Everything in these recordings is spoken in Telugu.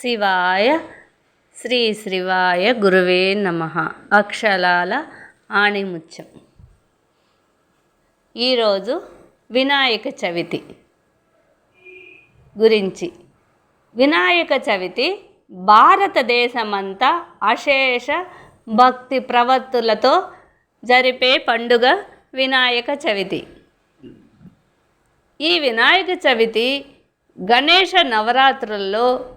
శివాయ శ్రీ శ్రీవాయ గురువే నమ. అక్షరాల ఆణిముత్యం. ఈరోజు వినాయక చవితి గురించి. వినాయక చవితి భారతదేశమంతా అశేష భక్తి ప్రవత్తులతో జరిపే పండుగ వినాయక చవితి. ఈ వినాయక చవితి గణేష నవరాత్రుల్లో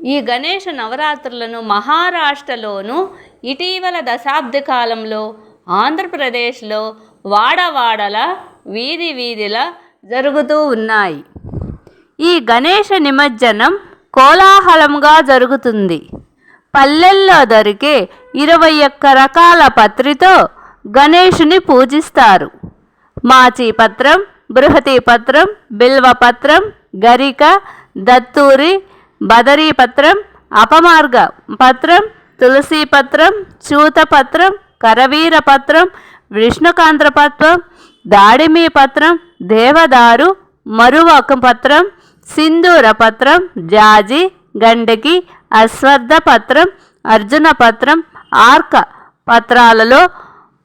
ఈ గణేష నవరాత్రులను మహారాష్ట్రలోను ఇటీవల దశాబ్ద కాలంలో ఆంధ్రప్రదేశ్లో వాడవాడల వీధి వీధిల జరుగుతూ ఉన్నాయి. ఈ గణేష నిమజ్జనం కోలాహలంగా జరుగుతుంది. పల్లెల్లో దొరికే ఇరవై ఒక్క రకాల పత్రితో గణేషుని పూజిస్తారు. మాచీపత్రం బృహతీపత్రం బిల్వపత్రం గరిక దత్తూరి బదరీపత్రం అపమార్గ పత్రం తులసీపత్రం చూతపత్రం కరవీరపత్రం విష్ణుకాంధ్రపత్రం దాడిమీ పత్రం దేవదారు మరువక పత్రం సింధూర పత్రం జాజి గండకి అశ్వత్థ పత్రం అర్జున పత్రం ఆర్క పత్రాలలో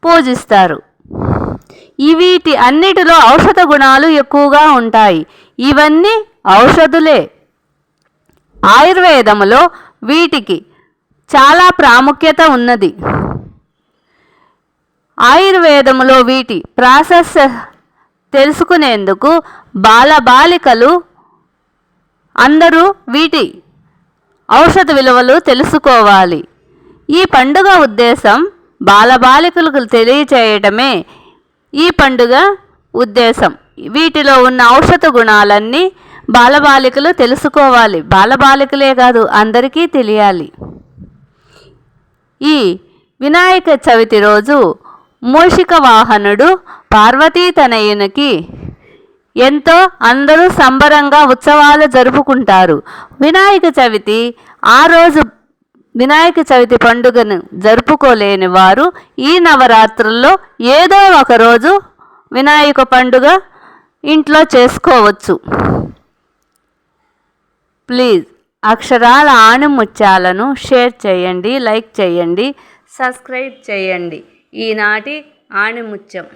పూజిస్తారు. వీటి అన్నిటిలో ఔషధ గుణాలు ఎక్కువగా ఉంటాయి. ఇవన్నీ ఔషధులే. ఆయుర్వేదములో వీటికి చాలా ప్రాముఖ్యత ఉన్నది. ఆయుర్వేదములో వీటి ప్రాసెస్ తెలుసుకునేందుకు బాలబాలికలు అందరూ వీటి ఔషధ విలువలు తెలుసుకోవాలి. ఈ పండుగ ఉద్దేశం బాలబాలికలకు తెలియచేయటమే ఈ పండుగ ఉద్దేశం. వీటిలో ఉన్న ఔషధ గుణాలన్నీ బాలబాలికలు తెలుసుకోవాలి. బాలబాలికలే కాదు అందరికీ తెలియాలి. ఈ వినాయక చవితి రోజు మూషిక వాహనుడు పార్వతీ తనయునికి ఎంతో అందరూ సంబరంగా ఉత్సవాలు జరుపుకుంటారు. వినాయక చవితి ఆ రోజు వినాయక చవితి పండుగను జరుపుకోలేని వారు ఈ నవరాత్రుల్లో ఏదో ఒక రోజు వినాయక పండుగ ఇంట్లో చేసుకోవచ్చు. ప్లీజ్ అక్షరాల ఆణిముత్యాలను షేర్ చేయండి లైక్ చేయండి సబ్స్క్రైబ్ చేయండి. ఈనాటి ఆణిముత్యం.